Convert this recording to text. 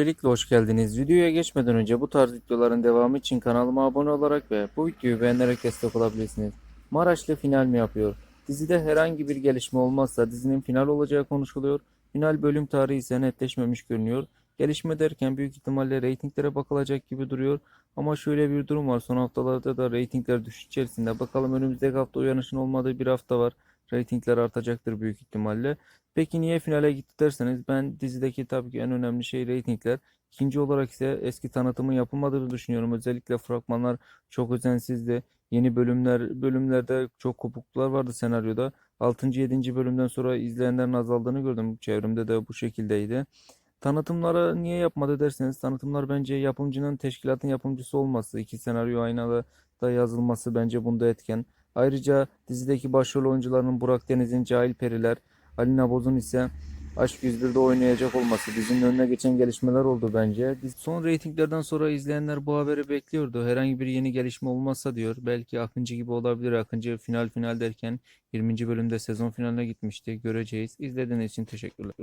Öncelikle hoş geldiniz. Videoya geçmeden önce bu tarz videoların devamı için kanalıma abone olarak ve bu videoyu beğenerek destek olabilirsiniz. Maraşlı final mi yapıyor? Dizide herhangi bir gelişme olmazsa dizinin final olacağı konuşuluyor. Final bölüm tarihi ise netleşmemiş görünüyor. Gelişme derken büyük ihtimalle reytinglere bakılacak gibi duruyor. Ama şöyle bir durum var. Son haftalarda da reytingler düşüş içerisinde. Bakalım önümüzdeki hafta uyanışın olmadığı bir hafta var. Reytingler artacaktır büyük ihtimalle. Peki niye finale gitti derseniz ben dizideki tabii ki en önemli şey reytingler. İkinci olarak ise eski tanıtımın yapılmadığını düşünüyorum. Özellikle fragmanlar çok özensizdi. Yeni bölümler bölümlerde çok kopukluklar vardı senaryoda. 6. 7. bölümden sonra izleyenlerin azaldığını gördüm. Çevremde de bu şekildeydi. Tanıtımlara niye yapmadı derseniz tanıtımlar bence yapımcının teşkilatın yapımcısı olması, iki senaryo aynı anda da yazılması bence bunda etken. Ayrıca dizideki başrol oyuncularının Burak Deniz'in Cahil Periler, Alina Boz'un ise Aşk 101'de oynayacak olması dizinin önüne geçen gelişmeler oldu bence. Son reytinglerden sonra izleyenler bu haberi bekliyordu. Herhangi bir yeni gelişme olmazsa diyor. Belki Akıncı gibi olabilir. Akıncı final final derken 20. bölümde sezon finaline gitmişti. Göreceğiz. İzlediğiniz için teşekkürler.